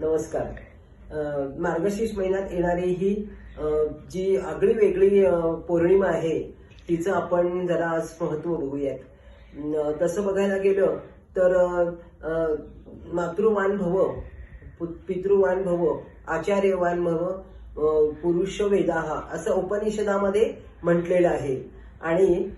नमस्कार. मार्गशीर्ष महिन्यात येणारी ही जी आगळी वेगळी पौर्णिमा आहे तिचं आपण जरा आज महत्त्व बघूयात. तसं बघायला गेलं तर मातृवान भव पितृवान भव आचार्यवान भव पुरुष वेदाहा असं उपनिषदामध्ये म्हटलेलं आहे. आणि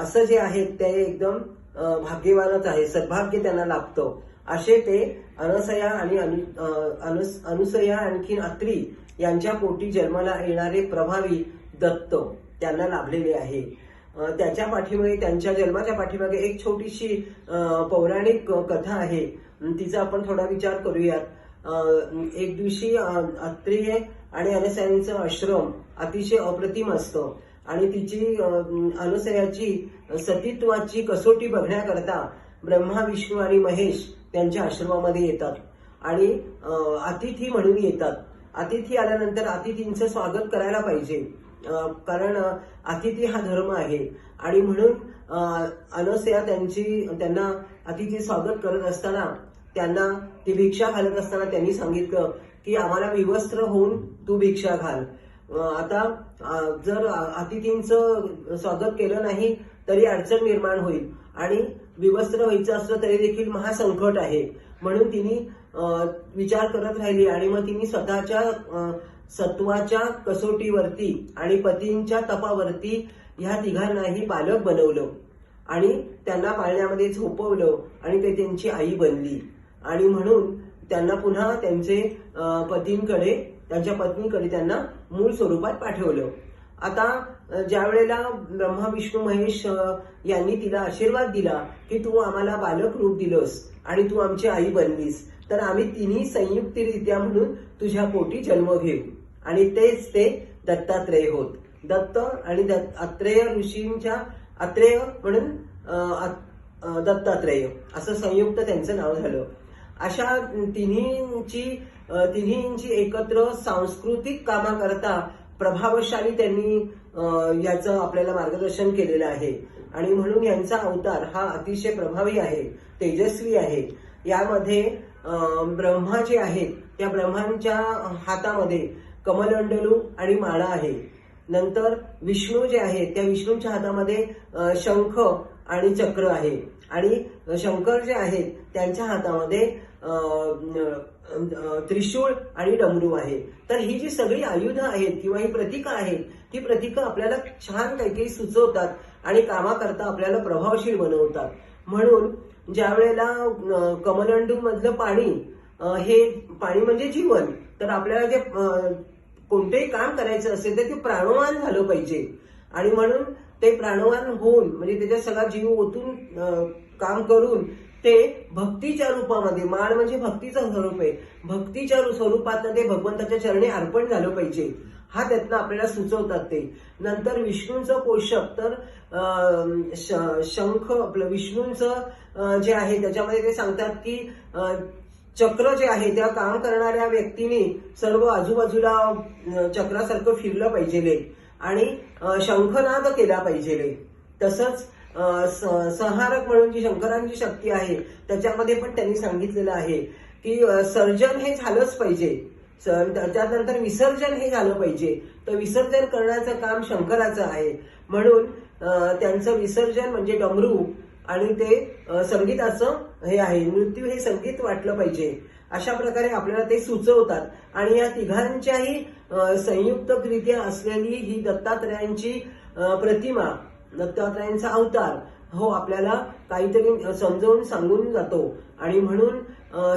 असं जे आहे ते एकदम भाग्यवानच आहे सद्भाग्य त्यांना लाभतं. असे ते अनसया आणि अनु- अनुस- अनुसया आणखीन अत्री यांच्या पोटी जन्माला येणारे प्रभावी दत्त त्यांना लाभलेले आहे. त्याच्या पाठीमागे त्यांच्या जन्माच्या पाठीमागे एक छोटीशी पौराणिक कथा आहे. तिचा आपण थोडा विचार करूयात. एक दिवशी अत्री हे आणि अनसयांचं आश्रम अतिशय अप्रतिम असतं. आणि तिची अनुसयाची सतीत्वाची कसोटी बघण्याकरता ब्रह्मा विष्णू आणि महेश त्यांच्या आश्रमामध्ये येतात. आणि अतिथी म्हणून येतात. अतिथी आल्यानंतर अतिथींचं स्वागत करायला पाहिजे. कारण अतिथी हा धर्म आहे. आणि म्हणून अनुसया अनसया त्यांची त्यांना अतिथी स्वागत करत असताना त्यांना ती भिक्षा घालत असताना त्यांनी सांगितलं की आम्हाला विवस्त्र होऊन तू भिक्षा घाल. आता जर अतिथींचं स्वागत केलं नाही तरी अडचण निर्माण होईल. आणि विवस्त्र व्हायचं असलं तरी देखील महासंकट आहे. म्हणून तिने विचार करत राहिली आणि मग तिने स्वतःच्या सत्वाच्या कसोटीवरती आणि पतींच्या तपावरती ह्या तिघांनाही पालक बनवलं. आणि त्यांना पाळण्यामध्ये झोपवलं आणि ते त्यांची आई बनली. आणि म्हणून त्यांना पुन्हा त्यांचे पतींकडे त्यांच्या पत्नीकडे त्यांना मूळ स्वरूपात पाठवलं. आता ज्या वेळेला ब्रह्मा विष्णू महेश यांनी तिला आशीर्वाद दिला की तू आम्हाला बालक रूप दिलंस आणि तू आमची आई बनलीस तर आम्ही तिन्ही संयुक्तरित्या म्हणून तुझ्या पोटी जन्म घेऊ. आणि तेच ते दत्तात्रेय होत. दत्त आणि दत्त- अत्रेय ऋषींच्या अत्रेय म्हणून अ, दत्तात्रेय असं संयुक्त त्यांचं नाव झालं. अशा तिन्हींची तिन्हींची एकत्र सांस्कृतिक कामाकरता प्रभावशाली त्यांनी याचं आपल्याला मार्गदर्शन केलेलं आहे. आणि म्हणून यांचा अवतार हा अतिशय प्रभावी आहे तेजस्वी आहे. यामध्ये ब्रह्मा जे आहेत त्या ब्रह्मांच्या हातामध्ये कमलंडलू आणि माळा आहे. नंतर विष्णू जे आहेत त्या विष्णूंच्या हातामध्ये शंख आणि चक्र आहे. आणि शंकर जे आहेत त्यांच्या हातामध्ये त्रिशूळ आणि डमरू आहे. तर ही जी सगळी आयुधं आहेत किंवा ही प्रतीकं आहेत ती प्रतीकं आपल्याला छान काही सुचवतात आणि कामाकरता आपल्याला प्रभावशील बनवतात. म्हणून ज्या वेळेला कमलंडू मधलं पाणी हे पाणी म्हणजे जीवन तर आपल्याला जे कोणतेही काम करायचं असेल तर ते प्राणवान झालं पाहिजे. आणि म्हणून ते प्राणवान होऊन म्हणजे त्याच्या सगळा जीव ओतून काम करून ते भक्तीच्या रूपामध्ये मान म्हणजे भक्तीचं स्वरूप आहे. भक्तीच्या स्वरूपात ते भगवंताच्या चरणी अर्पण झालं पाहिजे. हा त्यातनं आपल्याला सुचवतात ते. नंतर विष्णूंचं पोषक तर शंख आपलं विष्णूंचं जे आहे त्याच्यामध्ये ते सांगतात की चक्र जे आहे त्या काम करणाऱ्या व्यक्तीने सर्व आजूबाजूला चक्रासारखं फिरलं पाहिजे. आणि शंखनाद केला पाहिजे तसंच संहारक म्हणून जी शंकरांची शक्ती आहे त्याच्यामध्ये पण त्यांनी सांगितलेलं आहे की सर्जन हे झालंच पाहिजे. त्यानंतर त्याच्यानंतर विसर्जन हे झालं पाहिजे. तर विसर्जन करण्याचं काम शंकराचं आहे. म्हणून त्यांचं विसर्जन म्हणजे डमरू. आणि ते संगीताचं हे आहे नृत्य हे संगीत वाटलं पाहिजे. अशा प्रकारे आपल्याला ते सुचवतात. आणि या तिघांच्याही अ, संयुक्तरित्या असलेली ही दत्तात्रयांची प्रतिमा दत्तात्रयांचा अवतार हो आपल्याला काहीतरी समजावून सांगून जातो. आणि म्हणून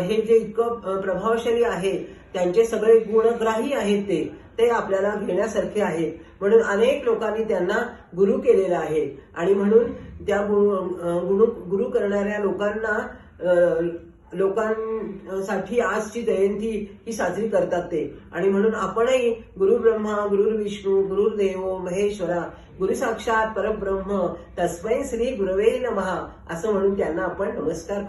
हे जे इतकं प्रभावशाली आहे त्यांचे सगळे गुणग्राही आहेत ते ते आपल्याला घेण्यासारखे आहेत. म्हणून अनेक लोकांनी त्यांना गुरु केलेला आहे. आणि म्हणून त्या गुरु गुरु करणाऱ्या लोकांना लोकांसाठी आजची जयंती ही साजरी करतात ते. आणि म्हणून आपणही गुरु ब्रह्मा गुरु विष्णू गुरुदेव महेश्वरा गुरु साक्षात परब्रह्म तस्मै श्री गुरवे नमहा असं म्हणून त्यांना आपण नमस्कार